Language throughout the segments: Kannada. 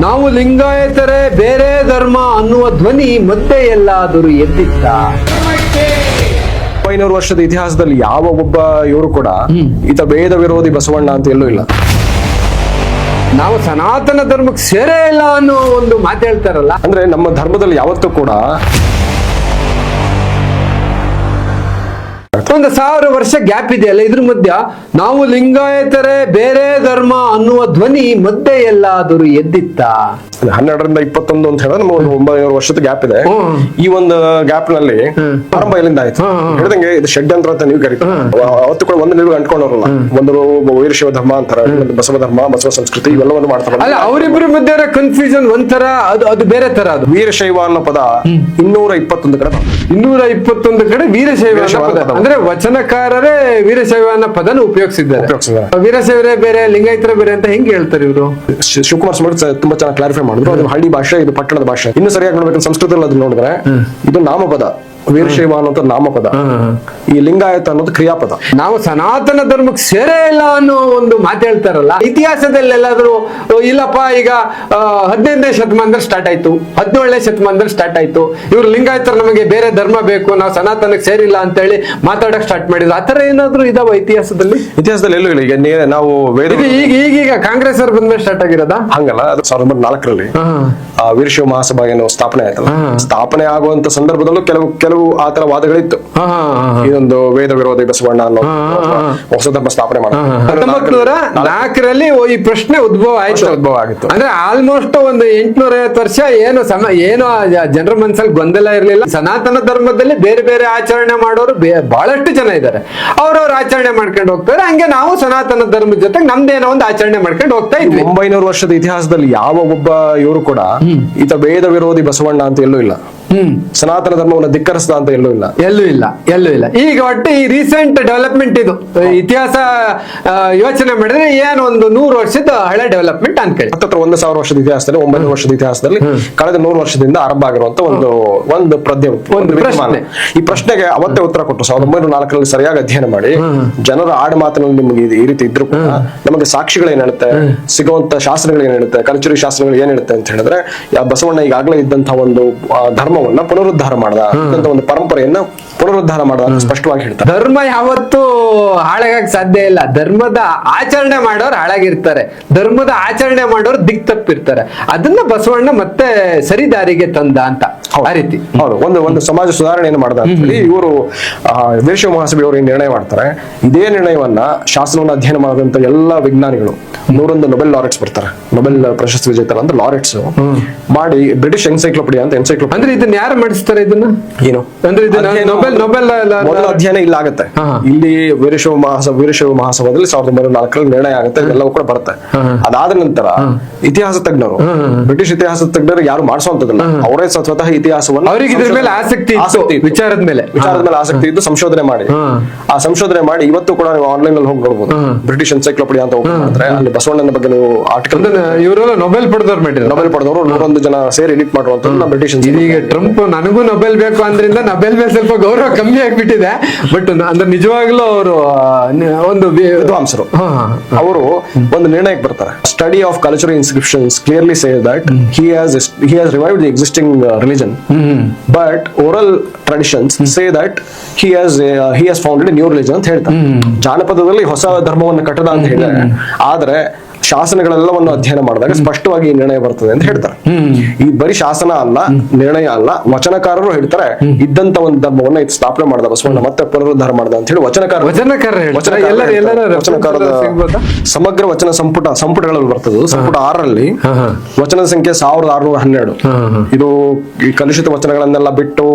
ನಾವು ಲಿಂಗಾಯತರೇ ಬೇರೆ ಧರ್ಮ ಅನ್ನುವ ಧ್ವನಿ ಮತ್ತೆ ಎಲ್ಲಾದರೂ ಎದ್ದಿತ್ತ? ಒಂಬೈನೂರು ವರ್ಷದ ಇತಿಹಾಸದಲ್ಲಿ ಯಾವ ಒಬ್ಬ ಇವರು ಕೂಡ ಈತ ಭೇದ ವಿರೋಧಿ ಬಸವಣ್ಣ ಅಂತ ಎಲ್ಲೂ ಇಲ್ಲ. ನಾವು ಸನಾತನ ಧರ್ಮಕ್ಕೆ ಸೇರೇ ಇಲ್ಲ ಅನ್ನೋ ಒಂದು ಮಾತು ಹೇಳ್ತಾರಲ್ಲ? ಅಂದ್ರೆ ನಮ್ಮ ಧರ್ಮದಲ್ಲಿ ಯಾವತ್ತೂ ಕೂಡ ಒಂದು ಸಾವಿರ ವರ್ಷ ಗ್ಯಾಪ್ ಇದೆಯಲ್ಲ, ಇದ್ರ ಮಧ್ಯ ನಾವು ಲಿಂಗಾಯತರೇ ಬೇರೆ ಧರ್ಮ ಅನ್ನುವ ಧ್ವನಿ ಮಧ್ಯೆ ಎಲ್ಲಾದರೂ ಎದ್ದಿತ್ತ? ಹನ್ನೆರಡರಿಂದ ಇಪ್ಪತ್ತೊಂದು ಅಂತ ಹೇಳಿದ್ರೆ ನಮ್ಮ ಒಂದು ಒಂಬೈನೂರು ವರ್ಷದ ಗ್ಯಾಪ್ ಇದೆ. ಈ ಒಂದು ಗ್ಯಾಪ್ನಲ್ಲಿ ಆರಂಭ ಎಲ್ಲಿಂದ ಆಯ್ತು. ಹೇಳ್ದಂಗೆ ಇದು ಷಡ್ಯಂತ್ರ ಅಂತ ನೀವು ಕರಿತು ಅವತ್ತು ಕೂಡ ಒಂದು ನಿಲುವು ಅಂಟ್ಕೊಂಡವ್ರಲ್ಲ. ಒಂದು ವೀರಶೈವ ಧರ್ಮ ಅಂತಾರೆ ಬಸವ ಧರ್ಮ ಬಸವ ಸಂಸ್ಕೃತಿ ಇವೆಲ್ಲವನ್ನು ಮಾಡ್ತಾರೆ. ಅಲ್ಲ ಅವರಿಬ್ಬರ ಮಧ್ಯೆ ಕನ್ಫ್ಯೂಷನ್ ಒಂಥರ ಅದು ಅದು ಬೇರೆ ತರ ಅದು. ವೀರಶೈವ ಅನ್ನೋ ಪದ ಇನ್ನೂರ ಇಪ್ಪತ್ತೊಂದು ಕಡೆ. ಇನ್ನೂರ ಇಪ್ಪತ್ತೊಂದು ಕಡೆ ವೀರಶೈವ. ಅಂದ್ರೆ ವಚನಕಾರರೇ ವೀರಶೈವ ಅನ್ನೋ ಪದನ ಉಪಯೋಗಿಸಿದ್ದಾರೆ. ವೀರಶೈವರೇ ಬೇರೆ ಲಿಂಗೈತರ ಬೇರೆ ಅಂತ ಹೆಂಗ್ ಹೇಳ್ತಾರೆ ಇವರು? ಶಿವಕುಮಾರ್ ಸ್ವಾಮಿ ತುಂಬಾ ಚೆನ್ನಾಗಿ ಕ್ಲಾರಿಫೈ ಮಾಡಿದ್ರು. ಅದು ಹಳ್ಳಿ ಭಾಷೆ ಇದು ಪಟ್ಟಣದ ಭಾಷೆ. ಇನ್ನು ಸರಿಯಾಗಿ ನೋಡ್ಬೇಕು ಸಂಸ್ಕೃತದಲ್ಲಿ ಅದನ್ನ ನೋಡಿದ್ರೆ ಇದು ನಾಮಪದ. ವೀರಶೈವ ಅನ್ನೋದು ನಾಮಪದ. ಈ ಲಿಂಗಾಯತ ಅನ್ನೋದು ಕ್ರಿಯಾಪದ. ನಾವು ಸನಾತನ ಧರ್ಮಕ್ಕೆ ಸೇರೇ ಇಲ್ಲ ಅನ್ನೋ ಒಂದು ಮಾತು ಹೇಳ್ತಾರಲ್ಲ ಇತಿಹಾಸದಲ್ಲಿ ಎಲ್ಲಾದ್ರೂ ಓ, ಇಲ್ಲಪ್ಪ ಈಗ ಹದಿನೈದನೇ ಶತಮಾನದಲ್ಲಿ ಸ್ಟಾರ್ಟ್ ಆಯ್ತು ಹದಿನೇಳನೇ ಶತಮಾನದಲ್ಲಿ ಸ್ಟಾರ್ಟ್ ಆಯ್ತು ಇವ್ರು ಲಿಂಗಾಯತರು ನಮಗೆ ಬೇರೆ ಧರ್ಮ ಬೇಕು ನಾವು ಸನಾತನಕ್ಕೆ ಸೇರಿಲ್ಲ ಅಂತ ಹೇಳಿ ಮಾತಾಡಕ್ ಸ್ಟಾರ್ಟ್ ಮಾಡಿದ್ರು. ಆತರ ಏನಾದ್ರು ಇದಾವ ಇತಿಹಾಸದಲ್ಲಿ? ಇತಿಹಾಸದಲ್ಲಿ ಎಲ್ಲೂ ಇಲ್ಲ ಈಗ ನಾವು ಈಗ ಈಗೀಗ ಕಾಂಗ್ರೆಸ್ ಅವ್ರು ಬಂದ್ಮೇಲೆ ಸ್ಟಾರ್ಟ್ ಆಗಿರೋದ? ಹಂಗಲ್ಲ ಅದು ಸಾವಿರದ ಒಂಬೈನೂರ ನಾಲ್ಕರಲ್ಲಿ ವೀರಶೈವ ಮಹಾಸಭಾ ಏನು ಸ್ಥಾಪನೆ ಆಯ್ತಲ್ಲ. ಸ್ಥಾಪನೆ ಆಗುವಂತ ಸಂದರ್ಭದಲ್ಲೂ ಕೆಲವು ಕೆಲವು ಆತರ ವಾದಗಳಿತ್ತು. ತರ ಹಾ. ಇದೊಂದು ವೇದ ವಿರೋಧಿ ಬಸವಣ್ಣ ಅನ್ನೋ ಹೊಸ ಧರ್ಮ ಸ್ಥಾಪನೆ ಮಾಡಿ ಹತ್ತೊಂಬತ್ ನಾಲ್ಕರಲ್ಲಿ ಈ ಪ್ರಶ್ನೆ ಉದ್ಭವ ಆಯ್ತು. ಉದ್ಭವ ಆಗಿತ್ತು. ಅಂದ್ರೆ ಆಲ್ಮೋಸ್ಟ್ ಒಂದು ಎಂಟ್ನೂರ ಐವತ್ತು ವರ್ಷ ಏನು ಸಮ ಏನು ಆ ಜನರ ಮನಸ್ಸಲ್ಲಿ ಗೊಂದಲ ಇರಲಿಲ್ಲ. ಸನಾತನ ಧರ್ಮದಲ್ಲಿ ಬೇರೆ ಬೇರೆ ಆಚರಣೆ ಮಾಡೋರು ಬೇ- ಬಹಳಷ್ಟು ಜನ ಇದ್ದಾರೆ. ಅವ್ರವ್ರ ಆಚರಣೆ ಮಾಡ್ಕೊಂಡು ಹೋಗ್ತಾರೆ. ಹಂಗೆ ನಾವು ಸನಾತನ ಧರ್ಮದ ಜೊತೆಗೆ ನಮ್ದೇನೋ ಒಂದು ಆಚರಣೆ ಮಾಡ್ಕೊಂಡು ಹೋಗ್ತಾ ಇದ್ವಿ. ಒಂಬೈನೂರು ವರ್ಷದ ಇತಿಹಾಸದಲ್ಲಿ ಯಾವ ಒಬ್ಬ ಇವರು ಕೂಡ ಈತ ವೇದ ವಿರೋಧಿ ಬಸವಣ್ಣ ಅಂತ ಎಲ್ಲೂ ಇಲ್ಲ. ಸನಾತನ ಧರ್ಮವನ್ನು ಧಿಕ್ಕರಿಸದ ಅಂತ ಎಲ್ಲೂ ಇಲ್ಲ. ಎಲ್ಲೂ ಇಲ್ಲ ಎಲ್ಲೂ ಇಲ್ಲ. ಈಗ ಒಟ್ಟು ಈ ರೀಸೆಂಟ್ ಡೆವಲಪ್ಮೆಂಟ್ ಇದು. ಇತಿಹಾಸ ಯೋಚನೆ ಮಾಡಿದ್ರೆ ಏನು ಒಂದು ನೂರು ವರ್ಷದ ಹಳೆ ಡೆವಲಪ್ಮೆಂಟ್ ಅನ್ಕೊಳ್ಳಿ. ಹತ್ತತ್ರ ಒಂದು ಸಾವಿರ ವರ್ಷದ ಇತಿಹಾಸದಲ್ಲಿ ಒಂಬೈನೂರು ವರ್ಷದ ಇತಿಹಾಸದಲ್ಲಿ ಕಳೆದ ನೂರು ವರ್ಷದಿಂದ ಆರಂಭ ಆಗಿರುವಂತ ಒಂದು ಒಂದು ಪ್ರದ್ಯ ಒಂದು. ಪ್ರಶ್ನೆ. ಈ ಪ್ರಶ್ನೆಗೆ ಅವತ್ತೇ ಉತ್ತರ ಕೊಟ್ಟು ಸಾವಿರದ ಒಂಬೈನೂರ ನಾಲ್ಕರಲ್ಲಿ ಸರಿಯಾಗಿ ಅಧ್ಯಯನ ಮಾಡಿ ಜನರ ಆಡು ಮಾತಿನಲ್ಲಿ ನಿಮಗೆ ಈ ರೀತಿ ಇದ್ರು ಕೂಡ ನಮಗೆ ಸಾಕ್ಷಿಗಳು ಏನ್ ಹೇಳುತ್ತೆ ಸಿಗುವಂತ ಶಾಸ್ತ್ರಗಳು ಏನ್ ಹೇಳುತ್ತೆ ಕಲ್ಚರಿ ಶಾಸ್ತ್ರಗಳು ಏನ್ ಹೇಳುತ್ತೆ ಅಂತ ಹೇಳಿದ್ರೆ ಬಸವಣ್ಣ ಈಗಾಗಲೇ ಇದ್ದಂತಹ ಒಂದು ಆ, ಧರ್ಮವನ್ನ ಪುನರುದ್ಧಾರ ಮಾಡ್ದ. ಅಂತ ಒಂದು ಪರಂಪರೆಯನ್ನ ಪುನರುದ್ಧಾರ ಮಾಡ್ದ ಅಂತ ಸ್ಪಷ್ಟವಾಗಿ ಹೇಳ್ತಾರೆ. ಧರ್ಮ ಯಾವತ್ತೂ ಹಾಳಾಗಕ್ ಸಾಧ್ಯ ಇಲ್ಲ. ಧರ್ಮದ ಆಚರಣೆ ಮಾಡೋರು ಹಾಳಾಗಿರ್ತಾರೆ. ಧರ್ಮದ ಆಚರಣೆ ಮಾಡೋರು ದಿಕ್ ತಪ್ಪಿರ್ತಾರೆ. ಅದನ್ನ ಬಸವಣ್ಣ ಮತ್ತೆ ಸರಿ ದಾರಿಗೆ ತಂದ ಅಂತ ಆ ರೀತಿ. ಹೌದು. ಒಂದು ಒಂದು ಸಮಾಜ ಸುಧಾರಣೆಯನ್ನು ಮಾಡದ ಅಂತ ಹೇಳಿ ಇವರು ವೀರಶೈವ ಮಹಾಸಭೆ ಅವರು ನಿರ್ಣಯ ಮಾಡ್ತಾರೆ? ಇದೇ ನಿರ್ಣಯವನ್ನ ಶಾಸನವನ್ನು ಅಧ್ಯಯನ ಮಾಡಿದಂತ ಎಲ್ಲಾ ವಿಜ್ಞಾನಿಗಳು ನೂರೊಂದು ನೊಬೆಲ್ ಲಾರೆಟ್ಸ್ ಬರ್ತಾರೆ. ನೊಬೆಲ್ ಪ್ರಶಸ್ತಿ ವಿಜೇತರ ಅಂದ್ರೆ ಲಾರೆಟ್ಸ್ ಮಾಡಿ ಬ್ರಿಟಿಷ್ ಎನ್ಸೈಕ್ಲೋಪಿಡಿಯಾ ಅಂತ ಎನ್ಸೈಕ್ಲೋಪಿಡಿಯಾ ಅಂದ್ರೆ ಇದನ್ನ ಯಾರು ಮಾಡಿಸ್ತಾರೆ ಇದನ್ನ? ಏನು? ಅಂದ್ರೆ ನೊಬೆಲ್ ನೊಬೆಲ್ ಮೊದಲ ಅಧ್ಯಯನ ಇಲ್ಲ ಆಗುತ್ತೆ. ಇಲ್ಲಿ ವೀರಶೈವ ಮಹಾಸಭ ವೀರಶೈವ ಮಹಾಸಭಾದಲ್ಲಿ ಸಾವಿರದ ಒಂಬೈನೂರ ನಾಲ್ಕರಲ್ಲಿ ನಿರ್ಣಯ ಆಗುತ್ತೆ ಎಲ್ಲವೂ ಕೂಡ ಬರುತ್ತೆ. ಅದಾದ ನಂತರ ಇತಿಹಾಸ ತಜ್ಞರು ಬ್ರಿಟಿಷ್ ಇತಿಹಾಸ ತಜ್ಞರು ಯಾರು ಮಾಡಿಸುವಂತದಲ್ಲ ಅವರೇ ಸ್ವತಃ ಇತಿಹಾಸವನ್ನು ಅವರಿಗೆ ಇದ್ರ ಮೇಲೆ ಆಸಕ್ತಿ ಇತ್ತು, ವಿಚಾರದ ಮೇಲೆ. ವಿಚಾರದ ಮೇಲೆ ಆಸಕ್ತಿ ಇದ್ದು ಸಂಶೋಧನೆ ಮಾಡಿ. ಆ ಸಂಶೋಧನೆ ಮಾಡಿ ಇವತ್ತು ಕೂಡ ನೀವು ಆನ್ಲೈನ್ ಅಲ್ಲಿ ಹೋಗಿ ನೋಡಬಹುದು ಬ್ರಿಟಿಷ್ ಎನ್ಸೈಕ್ಲೋಪಿಡಿಯಾ ಅಂತ ಓಪನ್ ಮಾಡಿದ್ರೆ ಅಲ್ಲಿ ಬಸವಣ್ಣನ ಬಗ್ಗೆ ನೀವು ಆರ್ಟಿಕಲ್ ಇವರೆಲ್ಲ ನೊಬೆಲ್ ಪಡೆದವ್ರು ಮಾಡಿದ್ರು ನೊಬೆಲ್ ಪಡೆದವರು ನೂರೊಂದು ಜನ ಸೇರಿ ಎಡಿಟ್ ಮಾಡುವಂತ ಬ್ರಿಟಿಷ್ ಇದೀಗ ಟ್ರಂಪ್ ನನಗೂ ನೊಬೆಲ್ ಬೇಕು ಅಂದ್ರಿಂದ ನೊಬೆಲ್ ಮೇಲೆ ಸ್ವಲ್ಪ ಗೌರವ ಕಮ್ಮಿ ಆಗಿಬಿಟ್ಟಿದೆ. ಬಟ್ ಅಂದ್ರೆ ನಿಜವಾಗ್ಲೂ ಅವರು ಒಂದು ವಿದ್ವಾಂಸರು. ಅವರು ಒಂದು ನಿರ್ಣಯಕ್ಕೆ ಬರ್ತಾರೆ. Study of cultural inscriptions clearly say that he has he has revive the existing religion but oral traditions say that he has he has founded new religion ಅಂತ ಹೇಳ್ತಾರೆ. ಜಾನಪದದಲ್ಲಿ ಹೊಸ ಧರ್ಮವನ್ನು ಕಟ್ಟದ ಅಂತ ಹೇಳಿದ್ದಾರೆ. ಆದ್ರೆ ಶಾಸನಗಳೆಲ್ಲವನ್ನು ಅಧ್ಯಯನ ಮಾಡಿದಾಗ ಸ್ಪಷ್ಟವಾಗಿ ಈ ನಿರ್ಣಯ ಬರ್ತದೆ ಅಂತ ಹೇಳ್ತಾರೆ. ಈ ಬರೀ ಶಾಸನ ಅಲ್ಲ ನಿರ್ಣಯ ಅಲ್ಲ ವಚನಕಾರರು ಹೇಳ್ತಾರೆ ಇದ್ದಂತ ಒಂದು ಧರ್ಮವನ್ನ ಇದು ಸ್ಥಾಪನೆ ಮಾಡಿದ ಬಸವಣ್ಣ ಮತ್ತೆ ಪುನರುದ್ಧಾರ ಮಾಡ್ದ ಅಂತ ಹೇಳಿ ವಚನಕಾರ ವಚನಕಾರದ ಸಮಗ್ರ ವಚನ ಸಂಪುಟ ಸಂಪುಟಗಳಲ್ಲಿ ಬರ್ತದೆ ಸಂಪುಟ ಆರರಲ್ಲಿ ವಚನ. ಸಂಖ್ಯೆ ಸಾವಿರದ ಆರುನೂರ ಹನ್ನೆರಡು. ಇದು ಈ ಕಲುಷಿತ ವಚನಗಳನ್ನೆಲ್ಲ ಬಿಟ್ಟು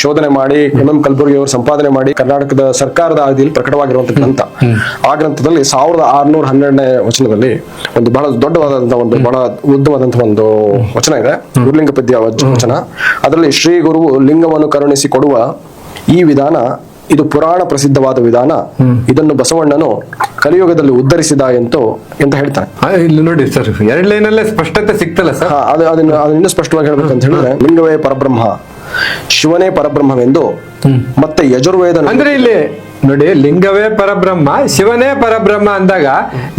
ಶೋಧನೆ ಮಾಡಿ ಎಂ ಎಂ ಕಲಬುರ್ಗಿ ಅವರು ಸಂಪಾದನೆ ಮಾಡಿ ಕರ್ನಾಟಕದ ಸರ್ಕಾರದ ಅವಧಿಯಲ್ಲಿ ಪ್ರಕಟವಾಗಿರುವಂತಹ ಗ್ರಂಥ. ಆ ಗ್ರಂಥದಲ್ಲಿ ಸಾವಿರದ ಆರುನೂರ ಹನ್ನೆರಡನೇ ವಚನದಲ್ಲಿ ಒಂದು ಬಹಳ ದೊಡ್ಡವಾದಂತಹ ಒಂದು ಬಹಳ ಉದ್ದವಾದಂತಹ ಒಂದು ವಚನ ಇದೆ. ಗುರುಲಿಂಗ ಪದ್ಯ ವಚನ. ಅದರಲ್ಲಿ ಶ್ರೀ ಗುರು ಲಿಂಗವನ್ನು ಕರುಣಿಸಿ ಕೊಡುವ ಈ ವಿಧಾನ ಇದು ಪುರಾಣ ಪ್ರಸಿದ್ಧವಾದ ವಿಧಾನ. ಇದನ್ನು ಬಸವಣ್ಣನು ಕಲಿಯುಗದಲ್ಲಿ ಉದ್ಧರಿಸಿದ ಎಂತು ಅಂತ ಹೇಳ್ತಾನೆ. ಇಲ್ಲಿ ನೋಡಿ ಸರ್ ಎರಡು ಲೈನಲ್ಲೇ ಸ್ಪಷ್ಟತೆ ಸಿಗ್ತಲ್ಲ ಸರ್? ಅದು ಅದನ್ನ ಅದನ್ನ ಇನ್ನೂ ಸ್ಪಷ್ಟವಾಗಿ ಹೇಳ್ಬೇಕಂತ ಹೇಳಿದ್ರೆ ಲಿಂಗವೇ ಪರಬ್ರಹ್ಮ ಶಿವನೇ ಪರಬ್ರಹ್ಮವೆಂದು ಮತ್ತೆ ಯಜುರ್ವೇದ ಅಂದ್ರೆ ಇಲ್ಲಿ ನೋಡಿ ಲಿಂಗವೇ ಪರಬ್ರಹ್ಮ ಶಿವನೇ ಪರಬ್ರಹ್ಮ ಅಂದಾಗ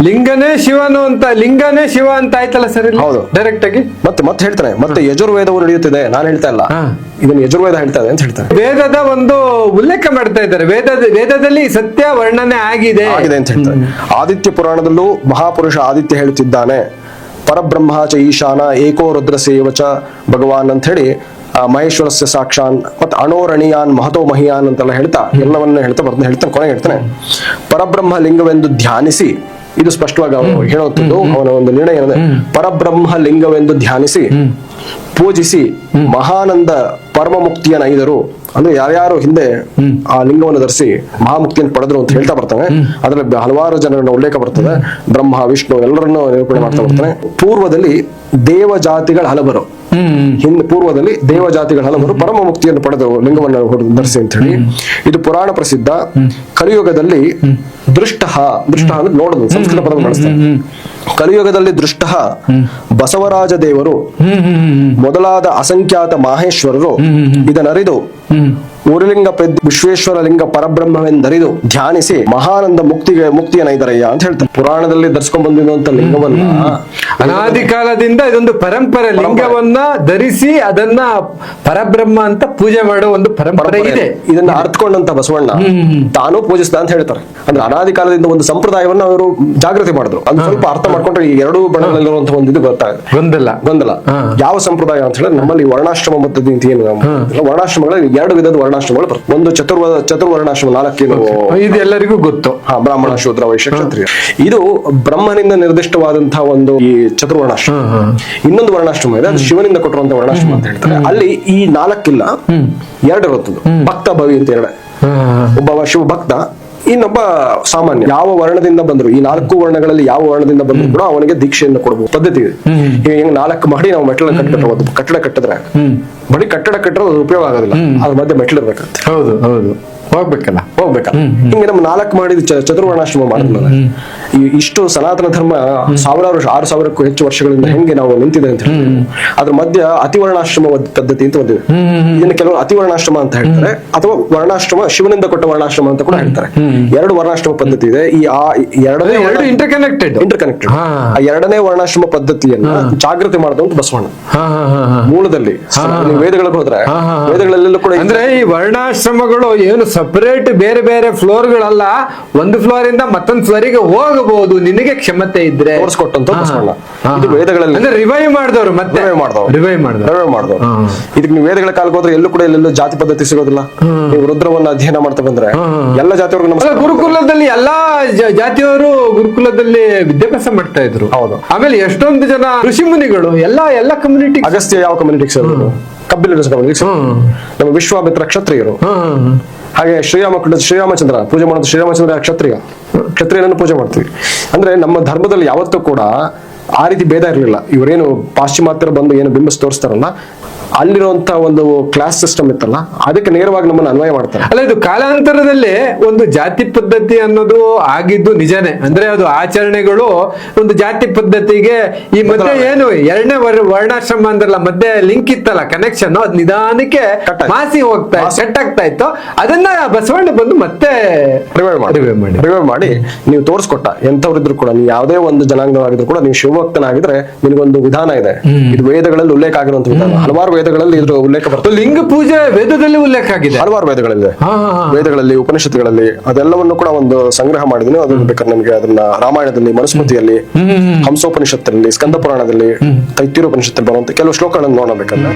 ಲಿಂಗನೇ ಶಿವನು ಅಂತ ಲಿಂಗನೇ ಶಿವ ಅಂತ ಆಯ್ತಲ್ಲ ಸರಿ ಹೌದು. ಡೈರೆಕ್ಟ್ ಆಗಿ? ಮತ್ತೆ ಮತ್ತೆ ಹೇಳ್ತಾರೆ ಮತ್ತೆ ಯಜುರ್ವೇದವು ನಡೆಯುತ್ತಿದೆ ನಾನು ಹೇಳ್ತಾ ಇಲ್ಲ. ಇದನ್ನ ಯಜುರ್ವೇದ ಹೇಳ್ತಾ ಇದೆ ಅಂತ ಹೇಳ್ತಾರೆ ವೇದದ ಒಂದು ಉಲ್ಲೇಖ ಮಾಡ್ತಾ ಇದ್ದಾರೆ. ವೇದ ವೇದದಲ್ಲಿ ಸತ್ಯ ವರ್ಣನೆ ಆಗಿದೆ. ಆಗಿದೆ ಅಂತ ಹೇಳ್ತಾರೆ. ಆದಿತ್ಯ ಪುರಾಣದಲ್ಲೂ ಮಹಾಪುರುಷ ಆದಿತ್ಯ ಹೇಳುತ್ತಿದ್ದಾನೆ. ಪರಬ್ರಹ್ಮ ಚ ಈಶಾನ ಏಕೋ ರುದ್ರ ಸೇವಚ ಭಗವಾನ್ ಅಂತ ಹೇಳಿ ಮಹೇಶ್ವರಸ್ಯ ಸಾಕ್ಷಾನ್ ಮತ್ತೆ ಅಣೋರಣಿಯಾನ್ ಮಹತೋ ಮಹಿಯಾನ್ ಅಂತೆಲ್ಲ ಹೇಳ್ತಾ ಎಲ್ಲವನ್ನ ಹೇಳ್ತಾ ಬರ್ತಾನೆ ಹೇಳ್ತಾನೆ ಕೊನೆಗೆ ಹೇಳ್ತಾನೆ. ಪರಬ್ರಹ್ಮ ಲಿಂಗವೆಂದು ಧ್ಯಾನಿಸಿ ಇದು ಸ್ಪಷ್ಟವಾಗಿ ಅವನು ಹೇಳುತ್ತಿದ್ದು ಅವನ ಒಂದು ನಿರ್ಣಯ ಏನಂದ್ರೆ ಪರಬ್ರಹ್ಮ ಲಿಂಗವೆಂದು ಧ್ಯಾನಿಸಿ ಪೂಜಿಸಿ ಮಹಾನಂದ ಪರಮ ಮುಕ್ತಿಯನ್ನೈದರು ಅಂದ್ರೆ ಯಾರ್ಯಾರು ಹಿಂದೆ ಆ ಲಿಂಗವನ್ನು ಧರಿಸಿ ಮಹಾಮುಕ್ತಿಯನ್ನು ಪಡೆದ್ರು ಅಂತ ಹೇಳ್ತಾ ಬರ್ತಾನೆ. ಅದರಲ್ಲಿ ಹಲವಾರು ಜನರನ್ನ ಉಲ್ಲೇಖ ಬರ್ತದೆ. ಬ್ರಹ್ಮ ವಿಷ್ಣು ಎಲ್ಲರನ್ನು ನಿರೂಪಣೆ ಮಾಡ್ತಾ ಬರ್ತಾನೆ. ಪೂರ್ವದಲ್ಲಿ ದೇವ ಜಾತಿಗಳ ಹಲವರು. ಹಿಂದೆ ಪೂರ್ವದಲ್ಲಿ ದೇವ ಜಾತಿಗಳ ಹಲವರು ಪರಮ ಮುಕ್ತಿಯನ್ನು ಪಡೆದು ಲಿಂಗವನ್ನು ಧರಿಸಿ ಅಂತ ಹೇಳಿ ಇದು ಪುರಾಣ ಪ್ರಸಿದ್ಧ ಕಲಿಯುಗದಲ್ಲಿ ದೃಷ್ಟ ದೃಷ್ಟ ಅಂದ್ರೆ ನೋಡುದು ಸಂಸ್ಕೃತ ಪದ ಬಳಸ್ತಾರೆ ಕಲಿಯುಗದಲ್ಲಿ ದೃಷ್ಟ ಬಸವರಾಜ ದೇವರು ಮೊದಲಾದ ಅಸಂಖ್ಯಾತ ಮಾಹೇಶ್ವರರು ಇದನ್ನರಿದು ಊರುಲಿಂಗ ಪೆದ್ದು ವಿಶ್ವೇಶ್ವರ ಲಿಂಗ ಪರಬ್ರಹ್ಮವೆಂದರಿದು ಧ್ಯಾನಿಸಿ ಮಹಾನಂದ ಮುಕ್ತಿಗೆ ಮುಕ್ತಿಯನ್ನೈದರಯ್ಯ ಅಂತ ಹೇಳ್ತಾರೆ. ಪುರಾಣದಲ್ಲಿ ಧರಿಸ್ಕೊಂಡ್ ಬಂದಿರುವಂತ ಲಿಂಗವನ್ನ. ಅನಾದಿ ಕಾಲದಿಂದ ಇದೊಂದು ಪರಂಪರೆ. ಲಿಂಗವನ್ನ ಧರಿಸಿ ಅದನ್ನ ಪರಬ್ರಹ್ಮ ಅಂತ ಪೂಜೆ ಮಾಡೋ ಒಂದು ಪರಂಪರೆ ಇದೆ. ಇದನ್ನ ಅರ್ಥಕೊಂಡಂತ ಬಸವಣ್ಣ ತಾನು ಪೂಜಿಸ್ತಾ ಅಂತ ಹೇಳ್ತಾರೆ. ಅಂದ್ರೆ ಅನಾದಿ ಕಾಲದಿಂದ ಒಂದು ಸಂಪ್ರದಾಯವನ್ನ ಅವರು ಜಾಗೃತಿ ಮಾಡಿದ್ರು. ಅದು ಸ್ವಲ್ಪ ಅರ್ಥ ಮಾಡ್ಕೊಂಡ್ರೆ ಈ ಎರಡು ಬಣ್ಣದಲ್ಲಿರುವಂತಹ ಒಂದು ಇದು ಗೊತ್ತಾಗುತ್ತೆ ಗೊಂದಲ. ಗೊಂದಲ. ಯಾವ ಸಂಪ್ರದಾಯ ಅಂತ ಹೇಳಿದ್ರೆ ನಮ್ಮಲ್ಲಿ ವರ್ಣಾಶ್ರಮ ಮತ್ತು ಏನು ವರ್ಣಾಶ್ರಮಗಳಲ್ಲಿ ಎರಡು ವಿಧದ ವರ್ಣಾಶ್ರಮಗಳು ಬರ್ತವೆ ಒಂದು ಚತುರ್ವ ಚತುರ್ವರ್ಣಾಶ್ರಮ ನಾಲ್ಕೇನು ಇದು ಎಲ್ಲರಿಗೂ ಗೊತ್ತು. ಹಾ ಬ್ರಾಹ್ಮಣ ಶೂದ್ರ ವೈಶ್ಯ ಕ್ಷತ್ರಿಯ. ಇದು ಬ್ರಹ್ಮನಿಂದ ನಿರ್ದಿಷ್ಟವಾದಂತಹ ಒಂದು ಈ ಚತುರ್ವರ್ಣಾಶ್ರಮ. ಇನ್ನೊಂದು ವರ್ಣಾಶ್ರಮ ಇದೆ ಅದು ಶಿವನಿಂದ ಕೊಟ್ಟಿರುವಂತ ವರ್ಣಾಶ್ರಮ ಅಂತ ಹೇಳ್ತಾರೆ. ಅಲ್ಲಿ ಈ ನಾಲ್ಕಿಲ್ಲ ಎರಡು ಇರುತ್ತದೆ ಭಕ್ತ ಭವಿ ಅಂತ ಎರಡು. ಹಾ, ಒಬ್ಬ ಶಿವ ಭಕ್ತ ಇನ್ನೊಬ್ಬ ಸಾಮಾನ್ಯ ಯಾವ ವರ್ಣದಿಂದ ಬಂದ್ರು ಈ ನಾಲ್ಕು ವರ್ಣಗಳಲ್ಲಿ ಯಾವ ವರ್ಣದಿಂದ ಬಂದ್ರು ಕೂಡ ಅವನಿಗೆ ದೀಕ್ಷೆಯನ್ನು ಕೊಡಬಹುದು ಪದ್ಧತಿ ಇದೆ. ಈಗ ಹೆಂಗ್ ನಾಲ್ಕು ಮಾಡಿ ನಾವು ಮೆಟ್ಲ ಕಟ್ಟಬಹುದು ಕಟ್ಟಡ ಕಟ್ಟದ್ರೆ. ಬರೀ ಕಟ್ಟಡ ಕಟ್ಟರೆ ಅದು ಉಪಯೋಗ ಆಗೋದಿಲ್ಲ ಅದ್ರ ಮಧ್ಯೆ ಮೆಟ್ಲು ಇರ್ಬೇಕಂತ ಹೌದು ಹೌದು. ಹೋಗ್ಬೇಕಲ್ಲ. ಹೋಗ್ಬೇಕಲ್ಲ. ಹಿಂಗೆ ನಮ್ಮ ನಾಲ್ಕು ಮಾಡಿದ ಚತುರ್ವರ್ಣಾಶ್ರಮ ಮಾಡಿದ್ಮೇಲೆ. ಇಷ್ಟು ಸನಾತನ ಧರ್ಮ ಸಾವಿರಾರು ಆರು ಸಾವಿರಕ್ಕೂ ಹೆಚ್ಚು ವರ್ಷಗಳಿಂದ ಹೆಂಗೆ ನಾವು ನಿಂತಿದೆ ಅಂತ ಹೇಳಿ ಅದ್ರ ಮಧ್ಯ ಅತಿವರ್ಣಾಶ್ರಮ ಪದ್ಧತಿ ಅಂತ ಒಂದಿದೆ ಇದನ್ನ ಕೆಲವರು ಅತಿವರ್ಣಾಶ್ರಮ ಅಂತ ಹೇಳ್ತಾರೆ. ಅಥವಾ ವರ್ಣಾಶ್ರಮ ಶಿವನಿಂದ ಕೊಟ್ಟ ವರ್ಣಾಶ್ರಮ ಅಂತ ಕೂಡ ಹೇಳ್ತಾರೆ. ಎರಡು ವರ್ಣಾಶ್ರಮ ಪದ್ಧತಿ ಇದೆ. ಈ ಆ ಎರಡನೇ ಎರಡು ಇಂಟರ್ ಕನೆಕ್ಟೆಡ್ ಇಂಟರ್ ಕನೆಕ್ಟೆಡ್ ಆ ಎರಡನೇ ವರ್ಣಾಶ್ರಮ ಪದ್ಧತಿಯನ್ನ ಜಾಗೃತಿ ಮಾಡಿದಂತ ಬಸವಣ್ಣ. ಮೂಲದಲ್ಲಿ. ವೇದಗಳಿಗೆ ಹೋದ್ರೆ. ವೇದಗಳಲ್ಲೆಲ್ಲೂ ಕೂಡ ಅಂದ್ರೆ ಈ ವರ್ಣಾಶ್ರಮಗಳು ಏನು ಸಪರೇಟ್ ಬೇರೆ ಬೇರೆ ಫ್ಲೋರ್ಗಳಲ್ಲ ಒಂದು ಫ್ಲೋರ್ ಇಂದ ಮತ್ತೊಂದು ಫ್ಲೋರಿಗೆ ಹೋಗಬಹುದು ನಿನಗೆ ಕ್ಷಮತೆ ಇದ್ರೆ. ತೋರಿಸ್ಕೊಟ್ಟಂತ ಇದು ವೇದಗಳಲ್ಲಿ ಅಂದ್ರೆ ರಿವೈವ್ ಮಾಡಿದವರು ಮತ್ತೆ. ರಿವೈವ್ ಮಾಡಿದವರು. ರಿವೈವ್ ಮಾಡಿದವರು. ರಿವೈವ್ ಮಾಡಿದವರು. ಇದಕ್ಕೆ ನೀವು ವೇದಗಳ ಕಾಲಕ್ಕೆ ಹೋದ್ರೆ ಎಲ್ಲೂ ಕೂಡ ಎಲ್ಲೆಲ್ಲೂ ಜಾತಿ ಪದ್ಧತಿ ಸಿಗೋದಿಲ್ಲ. ನೀವು ರುದ್ರವನ್ನ ಅಧ್ಯಯನ ಮಾಡ್ತಾ ಬಂದ್ರೆ ಎಲ್ಲ ಜಾತಿಯವರು ಗುರುಕುಲದಲ್ಲಿ ಎಲ್ಲಾ ಜಾತಿಯವರು ಗುರುಕುಲದಲ್ಲಿ ವಿದ್ಯಾಭ್ಯಾಸ ಮಾಡ್ತಾ ಇದ್ರು. ಹೌದು. ಆಮೇಲೆ ಎಷ್ಟೊಂದು ಜನ ಋಷಿ ಮುನಿಗಳು ಎಲ್ಲಾ ಎಲ್ಲ ಕಮ್ಯುನಿಟಿ ಅಗಸ್ತ್ಯ ಯಾವ ಕಮ್ಯುನಿಟಿ ಕಬ್ಬಿಲ ಕಮ್ಯುನಿಟಿ ನಮ್ಮ ವಿಶ್ವಾಮಿತ್ರ ಕ್ಷತ್ರಿಯರು. ಹಾಗೆ ಶ್ರೀರಾಮ ಶ್ರೀರಾಮಚಂದ್ರ, ಪೂಜೆ ಮಾಡೋದು ಶ್ರೀರಾಮಚಂದ್ರ ಕ್ಷತ್ರಿಯ. ಕ್ಷತ್ರಿಯನನ್ನು ಪೂಜೆ ಮಾಡ್ತೀವಿ. ಅಂದ್ರೆ ನಮ್ಮ ಧರ್ಮದಲ್ಲಿ ಯಾವತ್ತೂ ಕೂಡ ಆ ರೀತಿ ಭೇದ ಇರಲಿಲ್ಲ. ಇವರೇನು ಪಾಶ್ಚಿಮಾತ್ಯರು ಬಂದು ಏನು ಬಿಂಬಿಸಿ ತೋರಿಸ್ತಾರಲ್ಲ ಅಲ್ಲಿರುವಂತ ಒಂದು ಕ್ಲಾಸ್ ಸಿಸ್ಟಮ್ ಇತ್ತಲ್ಲ ಅದಕ್ಕೆ ನೇರವಾಗಿ ನಮ್ಮನ್ನು ಅನ್ವಯ ಮಾಡ್ತಾರೆ. ಅಲ್ಲ ಇದು ಕಾಲಾಂತರದಲ್ಲಿ ಒಂದು ಜಾತಿ ಪದ್ಧತಿ ಅನ್ನೋದು ಆಗಿದ್ದು ನಿಜನೇ. ಅಂದ್ರೆ ಅದು ಆಚರಣೆಗಳು ಒಂದು ಜಾತಿ ಪದ್ಧತಿಗೆ ಈ ಮಧ್ಯೆ ಏನು ಎರಡನೇ ವರ್- ವರ್ಣಾಶ್ರಮ ಅಂದ್ರಲ್ಲ ಮಧ್ಯೆ ಲಿಂಕ್ ಇತ್ತಲ್ಲ ಕನೆಕ್ಷನ್ ಅದ್ ನಿಧಾನಕ್ಕೆ. ಮಾಸಿ ಹೋಗ್ತಾ ಸೆಟ್ ಆಗ್ತಾ ಇತ್ತು. ಅದನ್ನ ಬಸವಣ್ಣ ಬಂದು ಮತ್ತೆ ರಿವೈವ್ ಮಾಡಿ. ರಿವೈವ್ ಮಾಡಿ. ನೀವು ತೋರಿಸ್ಕೊಟ್ಟ ಎಂತವ್ರಿದ್ರು ಕೂಡ ನೀವು ಯಾವುದೇ ಒಂದು ಜನಾಂಗವಾಗಿದ್ರು ಕೂಡ ನೀವು ಶಿವಭಕ್ತನಾಗಿದ್ರೆ ನಿನಗೊಂದು ವಿಧಾನ ಇದೆ. ಇದು ವೇದಗಳಲ್ಲಿ ಉಲ್ಲೇಖ ಆಗಿರುವಂತ ವಿಧಾನ. ಹಲವಾರು ವೇದಗಳಲ್ಲಿ ಇದ್ರ ಉಲ್ಲೇಖ ಬರ್ತದೆ. ಲಿಂಗ ಪೂಜೆ ವೇದದಲ್ಲಿ ಉಲ್ಲೇಖ ಆಗಿದೆ. ಹಲವಾರು ವೇದಗಳಲ್ಲಿ. ವೇದಗಳಲ್ಲಿ ಉಪನಿಷತ್ತುಗಳಲ್ಲಿ ಅದೆಲ್ಲವನ್ನು ಕೂಡ ಒಂದು ಸಂಗ್ರಹ ಮಾಡಿದ್ದೀನಿ. ಅದನ್ನ ಬೇಕಾದ್ರೆ ನಮಗೆ ಅದನ್ನ ರಾಮಾಯಣದಲ್ಲಿ ಮನುಸ್ಮೃತಿಯಲ್ಲಿ ಹಂಸೋಪನಿಷತ್ತಲ್ಲಿ ಸ್ಕಂದ ಪುರಾಣದಲ್ಲಿ ತೈತಿರೋಪನಿಷತ್ತಲ್ಲಿ ಬರುವಂತ ಕೆಲವು ಶ್ಲೋಕಗಳನ್ನು ನೋಡಬೇಕಂದ್ರೆ